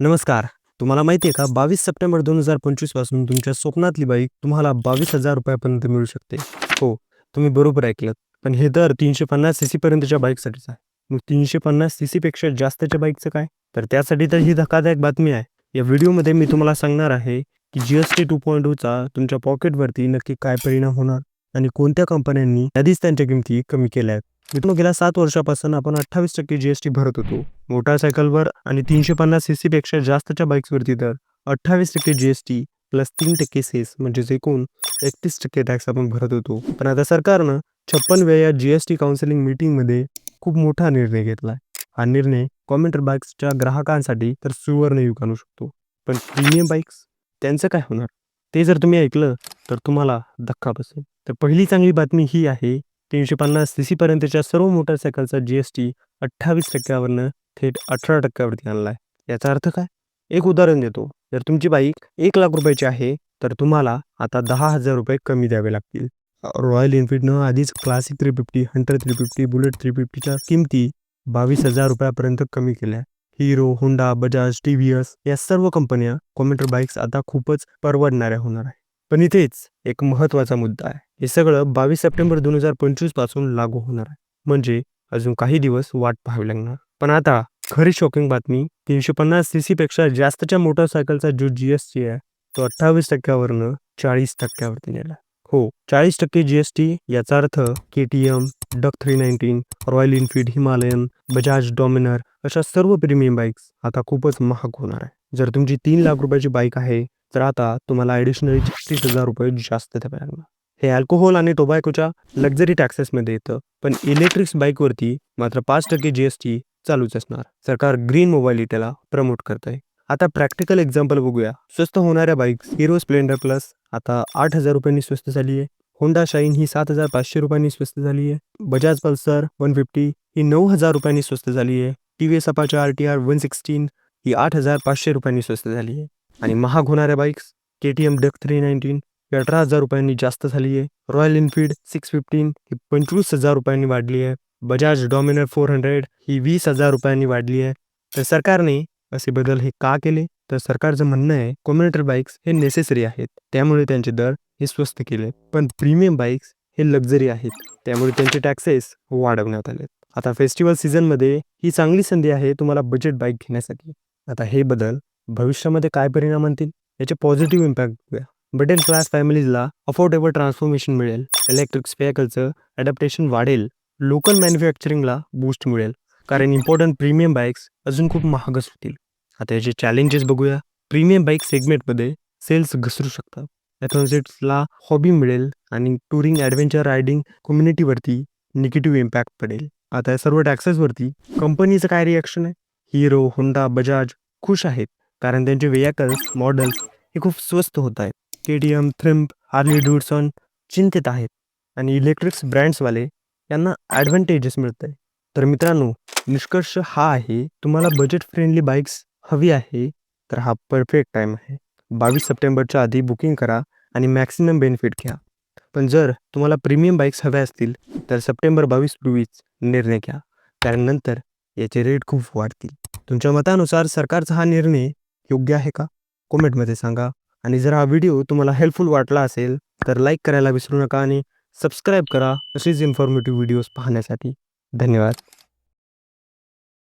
नमस्कार. तुम्हाला माहिती आहे का बावीस सप्टेंबर दोन हजार पंचवीसपासून तुमच्या स्वप्नातली बाईक तुम्हाला बावीस हजार रुपयापर्यंत मिळू शकते. हो तुम्ही बरोबर ऐकलं पण हे दर तीनशे पन्नास सी सी पर्यंतच्या बाईकसाठीच आहे. मग तीनशे पन्नास सी सी पेक्षा जास्तच्या बाईकचं काय? तर त्यासाठी तर ही धक्कादायक बातमी आहे. या व्हिडिओमध्ये मी तुम्हाला सांगणार आहे की G S T two point टूचा तुमच्या पॉकेटवरती नक्की काय परिणाम होणार आणि कोणत्या कंपन्यांनी आधीच त्यांच्या किमती कमी केल्या आहेत. मित्रांनो गेल्या सात वर्षापासून आपण अठ्ठावीस टक्के जी एस टी भरत होतो. मोटारसायकलवर आणि तीनशे पन्नास सी सी पेक्षा जास्तच्या बाईक्सवरती तर अठ्ठावीस टक्के जी एस टी प्लस तीन टक्के सेस म्हणजेच एकूण एकतीस टक्के टॅक्स आपण भरत होतो. पण आता सरकारनं छप्पन वेळा जी एस टी काउन्सिलिंग मीटिंगमध्ये खूप मोठा निर्णय घेतला हा निर्णय कॉमेंटर बाईक्सच्या ग्राहकांसाठी तर सुवर्ण युग आणू शकतो. पण प्रीमियम बाईक्स त्यांचं काय होणार? ते जर तुम्ही ऐकलं तर तुम्हाला धक्का बसेल. तर पहिली चांगली बातमी ही आहे तीनशे पन्नास सी सीपर्यंतच्या सर्व मोटरसायकलचा जी एस टी अठ्ठावीस टक्क्यावरनं थेट अठरा टक्क्यावरती आणला आहे याचा अर्थ काय? एक उदाहरण देतो. जर तुमची बाईक एक लाख रुपयाची आहे तर तुम्हाला आता दहा हजार रुपये कमी द्यावे लागतील. रॉयल एनफिल्डनं आधीच Classic three fifty Hunter three fifty Bullet three फिफ्टीच्या किमती बावीस हजार रुपयापर्यंत कमी केल्या. Hero Honda Bajaj T V S या सर्व कंपन्या कॉम्प्युटर बाईक्स आता खूपच परवडणाऱ्या होणार आहे पण इथेच एक महत्त्वाचा मुद्दा आहे. हे सगळं बावीस सप्टेंबर दोन हजार पंचवीसपासून लागू होणार आहे. म्हणजे अजून काही दिवस वाट पाहावी लागणार. पण आता खरी शॉकिंग बातमी तीनशे पन्नास सी सी पेक्षा जास्तच्या मोटरसायकलचा जो जी एस टी आहे तो अठ्ठावीस टक्क्यावरनं चाळीस टक्क्यावरती नेला. हो चाळीस टक्के जी एस टी याचा अर्थ K T M Duke three nineteen Royal Enfield Himalayan Bajaj Dominar अशा सर्व प्रीमियम बाईक्स आता खूपच महाग होणार आहे. जर तुमची तीन लाख रुपयाची बाईक आहे तर आता तुम्हाला ॲडिशनली छत्तीस हजार रुपये जास्त द्यावे लागणार. हे अल्कोहोल आणि टोबॅकोच्या लक्झरी टॅक्सेसमध्ये येतं. पण इलेक्ट्रिक्स बाईकवरती मात्र पाच टक्के जी एस टी चालूच असणार. सरकार ग्रीन मोबाईलिटीला प्रमोट करत आहे आता प्रॅक्टिकल एक्झाम्पल बघूया. स्वस्त होणाऱ्या बाईक्स हिरो स्प्लेंडर प्लस आता आठ हजार रुपयांनी स्वस्त झाली आहे होंडा शाईन ही सात हजार पाचशे रुपयांनी स्वस्त झाली आहे बजाज पल्सर वन फिफ्टी ही नऊ हजार रुपयांनी स्वस्त झाली आहे T V S अपाचा R T R one sixteen ही आठ हजार पाचशे रुपयांनी स्वस्त झाली आहे आणि महाग होणाऱ्या bikes K T M Duke three nineteen ही अठरा हजार रुपयांनी जास्त झाली आहे. रॉयल एनफिल्ड सिक्स फिफ्टीन ही पंचवीस हजार रुपयांनी वाढली आहे. बजाज डॉमिनर फोर हंड्रेड ही वीस हजार रुपयांनी वाढली आहे. तर सरकारने असे बदल हे का केले? तर सरकारचं म्हणणं आहे कॉम्युनिटर बाईक्स हे नेसेसरी आहेत. त्यामुळे त्यांचे दर हे स्वस्त केले पण प्रीमियम बाईक्स हे लक्झरी आहेत. त्यामुळे त्यांचे टॅक्सेस वाढवण्यात आले आता फेस्टिवल सीझनमध्ये ही चांगली संधी आहे तुम्हाला बजेट बाईक घेण्यासाठी. आता हे बदल भविष्यामध्ये काय परिणाम आणतील? याचे पॉझिटिव्ह इम्पॅक्ट बघूया. मिडल क्लास फॅमिलीजला अफोर्डेबल ट्रान्सफॉर्मेशन मिळेल. इलेक्ट्रिक्स व्हेकलचं ॲडॅप्टेशन वाढेल. लोकल मॅन्युफॅक्चरिंगला बूस्ट मिळेल. कारण इम्पॉर्टंट प्रीमियम बाईक्स अजून खूप महागच होतील आता याचे चॅलेंजेस बघूया. प्रीमियम बाईक सेगमेंटमध्ये सेल्स घसरू शकतात. ॲथॉन्सिट्सला हॉबी मिळेल आणि टुरिंग ॲडव्हेंचर रायडिंग कम्युनिटीवरती निगेटिव्ह इम्पॅक्ट पडेल. आता या सर्व टॅक्सेसवरती कंपनीचं काय रिॲक्शन आहे? हिरो होंडा बजाज खुश आहेत. कारण त्यांचे व्हेकल्स मॉडेल्स हे खूप स्वस्त होत आहेत. K T M Triumph Harley Davidson चिंतित आहेत. आणि इलेक्ट्रिक्स ब्रँड्सवाले यांना ॲडव्हान्टेजेस मिळत आहे तर मित्रांनो निष्कर्ष हा आहे तुम्हाला बजेट फ्रेंडली बाईक्स हवी आहे तर हा परफेक्ट टाईम आहे. बावीस सप्टेंबरच्या आधी बुकिंग करा आणि मॅक्सिमम बेनिफिट घ्या. पण जर तुम्हाला प्रीमियम बाईक्स हव्या असतील तर सप्टेंबर बावीस पूर्वीच निर्णय घ्या. कारण नंतर याचे रेट खूप वाढतील. तुमच्या मतानुसार सरकारचा हा निर्णय योग्य आहे का? कॉमेंटमध्ये सांगा. आणि जर हा व्हिडिओ तुम्हाला हेल्पफुल वाटला असेल तर लाईक करायला विसरू नका आणि सबस्क्राईब करा अशीच इन्फॉर्मेटिव्ह व्हिडिओज पाहण्यासाठी. धन्यवाद.